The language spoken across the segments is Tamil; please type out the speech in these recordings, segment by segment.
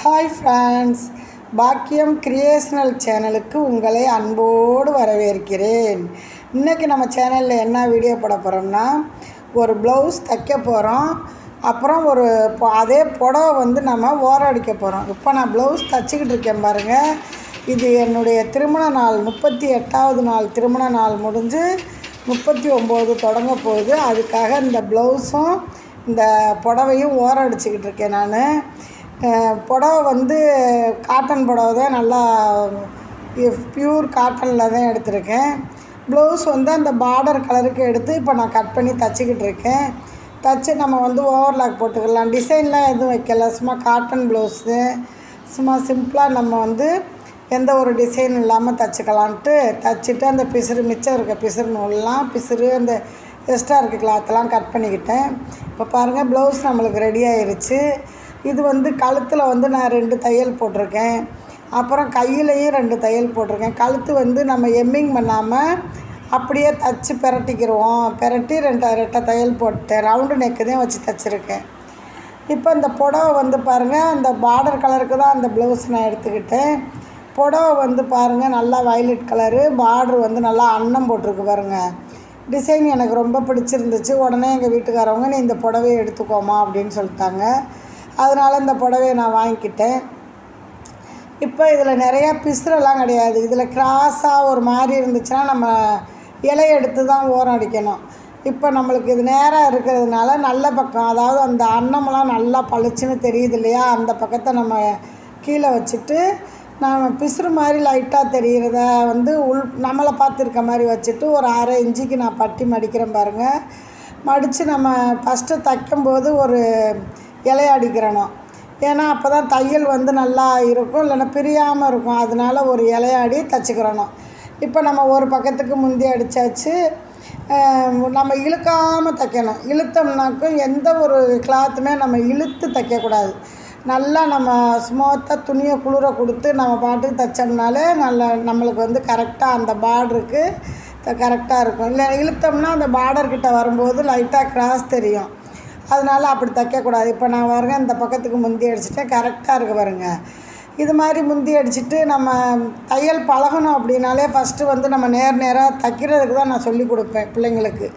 ஹாய் ஃப்ரெண்ட்ஸ் பாக்கியம் கிரியேஷனல் சேனலுக்கு உங்களை அன்போடு வரவேற்கிறேன். இன்றைக்கி நம்ம சேனலில் என்ன வீடியோ போட போகிறோம்னா ஒரு ப்ளவுஸ் தைக்க போகிறோம் அப்புறம் ஒரு அதே புடவை வந்து நம்ம ஓரம் அடிக்க போகிறோம் இப்போ நான் ப்ளவுஸ் தைச்சிக்கிட்டு இருக்கேன் பாருங்கள் இது என்னுடைய திருமண நாள் முப்பத்தி எட்டாவது நாள். திருமண நாள் முடிஞ்சு முப்பத்தி ஒம்பது தொடங்க போகுது. அதுக்காக இந்த ப்ளவுஸும் இந்த புடவையும் ஓரம் அடிச்சுக்கிட்டு இருக்கேன் நான். புடவை வந்து காட்டன் புடவை தான் நல்லா ப்யூர் காட்டனில் தான் எடுத்திருக்கேன். ப்ளவுஸ் வந்து அந்த பார்டர் கலருக்கு எடுத்து இப்போ நான் கட் பண்ணி தச்சுக்கிட்டு இருக்கேன். தச்சு நம்ம வந்து ஓவர்லாக் போட்டுக்கலாம். டிசைன்லாம் எதுவும் வைக்கல. சும்மா காட்டன் ப்ளவுஸு சும்மா சிம்பிளாக நம்ம வந்து எந்த ஒரு டிசைன் இல்லாமல் தச்சுக்கலான்ட்டு தச்சுட்டு அந்த பிசுறு மிச்சம் இருக்க பிசுறு நூல்லாம் பிசுறு அந்த எக்ஸ்ட்ரா இருக்க கிளாத்தெல்லாம் கட் பண்ணிக்கிட்டேன். இப்போ பாருங்கள் ப்ளவுஸ் நம்மளுக்கு ரெடி ஆயிடுச்சு இது வந்து கழுத்தில் வந்து நான் ரெண்டு தையல் போட்டிருக்கேன். அப்புறம் கையிலையும் ரெண்டு தையல் போட்டிருக்கேன். கழுத்து வந்து நம்ம எம்மிங் பண்ணாமல் அப்படியே தச்சு பெரட்டிக்கிடுவோம் பெரட்டி ரெண்டு ரெட்டை தையல் போட்டேன் ரவுண்டு நெக்கு தான் வச்சு தச்சுருக்கேன். இப்போ இந்த புடவை வந்து பாருங்கள் அந்த பார்டர் கலருக்கு தான் அந்த ப்ளவுஸ் நான் எடுத்துக்கிட்டேன். புடவை வந்து பாருங்கள் நல்லா வயலட் கலரு பார்டர் வந்து நல்லா அன்னம் போட்டிருக்கு பாருங்கள் டிசைன் எனக்கு ரொம்ப பிடிச்சிருந்துச்சு. உடனே எங்கள் வீட்டுக்காரவங்க நீ இந்த புடவையை எடுத்துக்கோமா அப்படின்னு சொல்லிட்டாங்க. அதனால் இந்த புடவையை நான் வாங்கிக்கிட்டேன். இப்போ இதில் நிறையா பிசுறெல்லாம் கிடையாது. இதில் கிராஸாக ஒரு மாதிரி இருந்துச்சுன்னா நம்ம இலை எடுத்து தான் ஓரம் அடிக்கணும். இப்போ நம்மளுக்கு இது நேராக இருக்கிறதுனால நல்ல பக்கம் அதாவது அந்த அன்னமெல்லாம் நல்லா பளிச்சுன்னு தெரியுது இல்லையா? அந்த பக்கத்தை நம்ம கீழே வச்சுட்டு நம்ம பிசுறு மாதிரி லைட்டாக தெரிகிறத வந்து உள் நம்மளை பார்த்துருக்க மாதிரி வச்சுட்டு ஒரு அரை இஞ்சிக்கு நான் பட்டி மடிக்கிறேன் பாருங்கள் மடித்து நம்ம ஃபஸ்ட்டு தைக்கும்போது ஒரு இலைய அடிக்கிறணும் ஏன்னா அப்போ தான் தையல் வந்து நல்லா இருக்கும் இல்லைன்னா பிரியாமல் இருக்கும். அதனால ஒரு இலையாடி தச்சுக்கிறணும். இப்போ நம்ம ஒரு பக்கத்துக்கு முந்தி அடித்தாச்சு நம்ம இழுக்காமல் தைக்கணும். இழுத்தோம்னாக்கும் எந்த ஒரு கிளாத்துமே நம்ம இழுத்து தைக்கக்கூடாது. நல்லா நம்ம ஸ்மூத்தாக துணியை குளிர கொடுத்து நம்ம பாட்டுக்கு தைச்சோம்னாலே நல்லா நம்மளுக்கு வந்து கரெக்டாக அந்த பார்டருக்கு கரெக்டாக இருக்கும். இல்லை இழுத்தோம்னா அந்த பார்டர் கிட்ட வரும்போது லைட்டாக கிராஸ் தெரியும். அதனால் அப்படி தைக்கக்கூடாது. இப்போ நான் பாருங்க இந்த பக்கத்துக்கு முந்தி அடிச்சுட்டேன். கரெக்டாக இருக்க பாருங்க. இது மாதிரி முந்தி அடிச்சுட்டு நம்ம தையல் பழகணும் அப்படின்னாலே ஃபஸ்ட்டு வந்து நம்ம நேர் நேராக தைக்கிறதுக்கு தான் நான் சொல்லி கொடுப்பேன் பிள்ளைங்களுக்கு.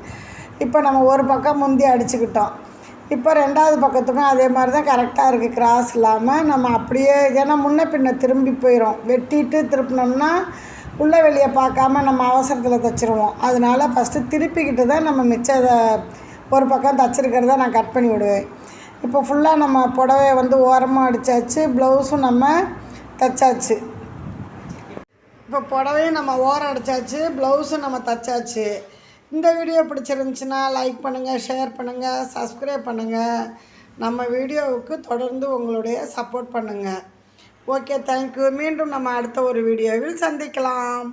இப்போ நம்ம ஒரு பக்கம் முந்தி அடிச்சுக்கிட்டோம். இப்போ ரெண்டாவது பக்கத்துக்கும் அதே மாதிரி தான் கரெக்டாக இருக்குது கிராஸ் இல்லாமல் நம்ம அப்படியே ஏன்னா முன்ன பின்ன திரும்பி போயிடும் வெட்டிட்டு திருப்பினோம்னா உள்ள வெளியே பார்க்காம நம்ம அவசரத்தில் தைச்சிருவோம். அதனால ஃபஸ்ட்டு திருப்பிக்கிட்டு தான் நம்ம மிச்சதை ஒரு பக்கம் தச்சிருக்கிறத நான் கட் பண்ணி விடுவேன். இப்போ ஃபுல்லாக நம்ம புடவைய வந்து ஓரமாக அடித்தாச்சு ப்ளவுஸும் நம்ம தைச்சாச்சு. இப்போ புடவையும் நம்ம ஓரம் அடித்தாச்சு ப்ளவுஸும் நம்ம தைச்சாச்சு. இந்த வீடியோ பிடிச்சிருந்துச்சுன்னா லைக் பண்ணுங்கள் ஷேர் பண்ணுங்கள் சப்ஸ்கிரைப் பண்ணுங்கள் நம்ம வீடியோவுக்கு தொடர்ந்து உங்களுடைய சப்போர்ட் பண்ணுங்கள் ஓகே தேங்க்யூ மீண்டும் நம்ம அடுத்த ஒரு வீடியோவில் சந்திக்கலாம்.